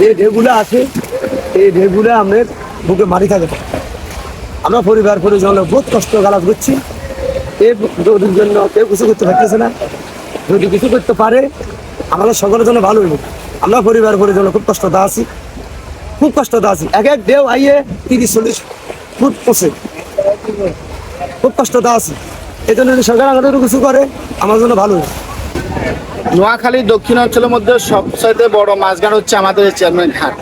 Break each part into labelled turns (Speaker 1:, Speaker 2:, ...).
Speaker 1: যে ঢেউগুলো আছে, এই ঢেউগুলো আমাদের বুকে মারি থাকে। আমরা পরিবার পরিজন বহুত কষ্ট গালাত করছি। এই নদীর জন্য কেউ কিছু করতে পারতেছে না। যদি কিছু করতে পারে, আমাদের সকলের জন্য ভালো হইব। আমরা পরিবার পরিজন খুব কষ্টটা আছি। খুব কষ্টটা আছি। এক এক ঢেউ আইয়ে তিরিশ, চল্লিশ ফুট পচে খুব কষ্টটা আছি। এই জন্য যদি সরকার আমাদের কিছু করে, আমার জন্য ভালো হবে
Speaker 2: নোয়াখালী দক্ষিণ অঞ্চলের মধ্যে সবচাইতে বড় মাছঘাট হচ্ছে আমাদের চেয়ারম্যান ঘাট।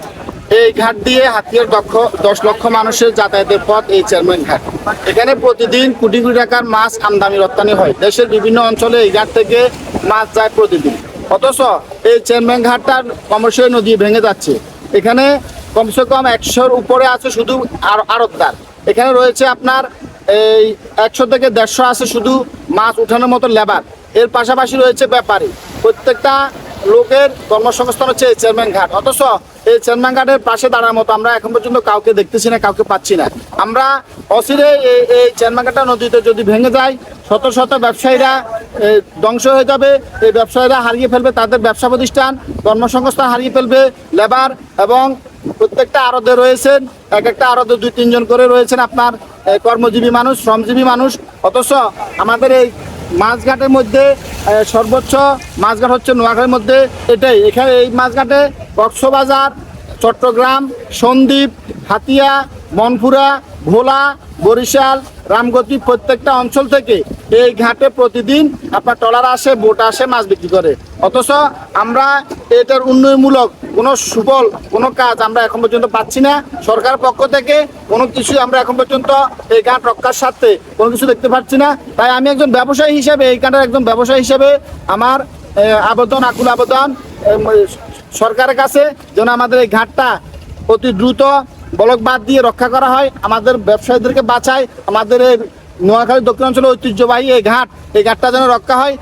Speaker 2: এই ঘাট দিয়ে হাতিয়ার দক্ষ দশ লক্ষ মানুষের যাতায়াতের পথ এই চেয়ারম্যান ঘাট। এখানে প্রতিদিন কোটি কোটি টাকার মাছ আমদানি রপ্তানি হয়। দেশের বিভিন্ন অঞ্চলে এই ঘাট থেকে মাছ যায় প্রতিদিন। অথচ এই চেয়ারম্যান ঘাটটার ক্রমশই নদী ভেঙে যাচ্ছে। এখানে কমসে কম একশোর উপরে আছে শুধু আড়তদার। এখানে রয়েছে আপনার এই একশো থেকে দেড়শো আছে শুধু মাছ উঠানোর মতো লেবার। এর পাশাপাশি রয়েছে ব্যাপারী। প্রত্যেকটা লোকের কর্মসংস্থান হচ্ছে এই চেয়ারম্যান ঘাট। অথচ এই চেয়ারম্যান ঘাটের পাশে দাঁড়ার মতো আমরা এখন পর্যন্ত কাউকে দেখতেছি না, কাউকে পাচ্ছি না। আমরা অচিরে এই এই চেয়ারম্যান ঘাটটা নদীতে যদি ভেঙে যায়, শত শত ব্যবসায়ীরা ধ্বংস হয়ে যাবে। এই ব্যবসায়ীরা হারিয়ে ফেলবে তাদের ব্যবসা প্রতিষ্ঠান, কর্মসংস্থান হারিয়ে ফেলবে, লেবার এবং প্রত্যেকটা আরদে রয়েছেন। এক একটা আরদে দুই তিনজন করে রয়েছেন আপনার কর্মজীবী মানুষ, শ্রমজীবী মানুষ। অথচ আমাদের এই মাছঘাটের মধ্যে সর্বোচ্চ মাছঘাট হচ্ছে নোয়াখালীর মধ্যে, এটাই। এখানে এই মাছঘাটে কক্সবাজার, চট্টগ্রাম, সন্দ্বীপ, হাতিয়া, মনপুরা, ভোলা, বরিশাল রামগতি প্রত্যেকটা অঞ্চল থেকে এই ঘাটে প্রতিদিন আপনার ট্রলার আসে, বোট আসে, মাছ বিক্রি করে। অথচ আমরা এটার উন্নয়নমূলক কোনো সুফল, কোনো কাজ আমরা এখন পর্যন্ত পাচ্ছি না। সরকার পক্ষ থেকে কোনো কিছু আমরা এখন পর্যন্ত এই ঘাট রক্ষার স্বার্থে কোনো কিছু দেখতে পাচ্ছি না। তাই আমি একজন ব্যবসায়ী হিসেবে, এই ঘাটের একজন ব্যবসায়ী হিসেবে আমার আবেদন, আকুল আবেদন সরকারের কাছে যেন আমাদের এই ঘাটটা অতি দ্রুত বলক বাদ দিয়ে রক্ষা করা হয়। আমাদের ব্যবসায়ীদেরকে বাঁচায়। আমাদের নোয়াখালী দক্ষিণাঞ্চলের ঐতিহ্যবাহী এই ঘাট, এই ঘাটটা যেন রক্ষা হয়।